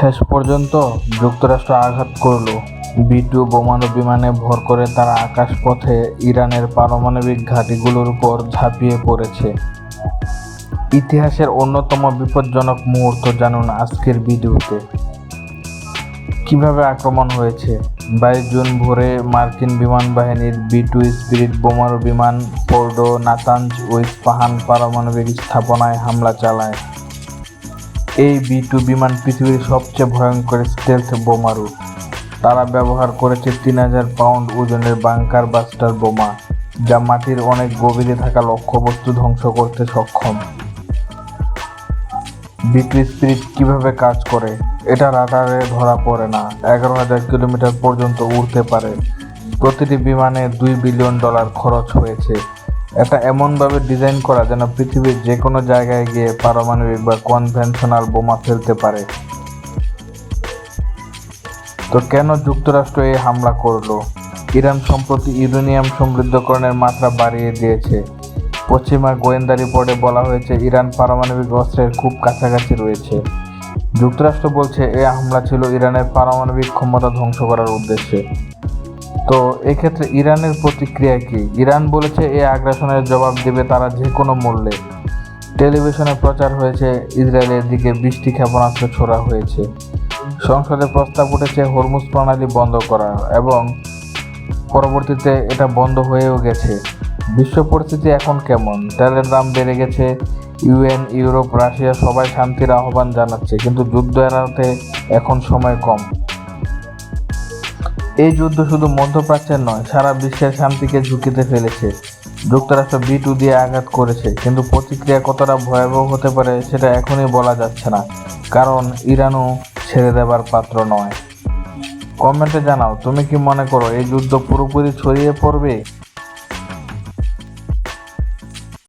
শেষ পর্যন্ত যুক্তরাষ্ট্র আঘাত করল। বি বোমানু বিমানে ভর করে তারা আকাশপথে ইরানের পারমাণবিক ঘাঁটিগুলোর উপর ঝাঁপিয়ে পড়েছে। ইতিহাসের অন্যতম বিপজ্জনক মুহূর্ত জানুন আজকের ভিডিওতে। কীভাবে আক্রমণ হয়েছে? বাইশ জুন ভোরে মার্কিন বিমান বাহিনীর বি টু স্পিরিট বোমারু বিমান পোর্ডো নাতাঞ্জ ও ইস্পাহান পারমাণবিক স্থাপনায় হামলা চালায়। এই বি টু বিমান পৃথিবীর সবচেয়ে ভয়ঙ্কর স্টেলথ বোমারু তারা ব্যবহার করেছে তিন হাজার পাউন্ড ওজনের বাংকার বাস্টার বোমা, যা মাটির অনেক গভীরে থাকা লক্ষ্যবস্তু ধ্বংস করতে সক্ষম। বিক্রি স্পিরিট কীভাবে কাজ করে? এটা রাডারে ধরা পড়ে না। এগারো হাজার কিলোমিটার পর্যন্ত উড়তে পারে। প্রতিটি বিমানে দুই বিলিয়ন ডলার খরচ হয়েছে। এটা এমনভাবে ডিজাইন করা যেন পৃথিবীর যে কোনো জায়গায় গিয়ে পারমাণবিক বা কনভেনশনাল বোমা ফেলতে পারে। তো কেন যুক্তরাষ্ট্র এই হামলা করল? ইরান সম্প্রতি ইউরেনিয়াম সমৃদ্ধকরণের মাত্রা বাড়িয়ে দিয়েছে। পশ্চিমা গোয়েন্দা রিপোর্টে বলা হয়েছে, ইরান পারমাণবিক অস্ত্রের খুব কাছাকাছি রয়েছে। যুক্তরাষ্ট্র বলছে, এই হামলা ছিল ইরানের পারমাণবিক ক্ষমতা ধ্বংস করার উদ্দেশ্যে। তো এক্ষেত্রে ইরানের প্রতিক্রিয়া কি? ইরান বলেছে এই আগ্রাসনের জবাব দেবে তারা যে কোনো মূল্যে। টেলিভিশনে প্রচার হয়েছে, ইসরায়েলের দিকে বৃষ্টি ক্ষেপণাস্ত্র ছোড়া হয়েছে। সংসদে প্রস্তাব উঠেছে হরমুজ প্রণালী বন্ধ করা এবং পরবর্তীতে এটা বন্ধ হয়েও গেছে। বিশ্ব পরিস্থিতি এখন কেমন? তেলের দাম বেড়ে গেছে, ইউএন, ইউরোপ, রাশিয়া সবাই শান্তির আহ্বান জানাচ্ছে, কিন্তু যুদ্ধ এড়াতে এখন সময় কম। এই যুদ্ধ শুধু মধ্যপ্রাচ্যের নয়, সারা বিশ্বের শান্তিকে ঝুঁকিতে ফেলেছে। যুক্তরাষ্ট্র বি টু দিয়ে আঘাত করেছে, কিন্তু প্রতিক্রিয়া কতটা ভয়াবহ হতে পারে সেটা এখনই বলা যাচ্ছে না, কারণ ইরানও ছেড়ে দেবার পাত্র নয়। কমেন্টে জানাও, তুমি কি মনে করো এই যুদ্ধ পুরোপুরি ছড়িয়ে পড়বে?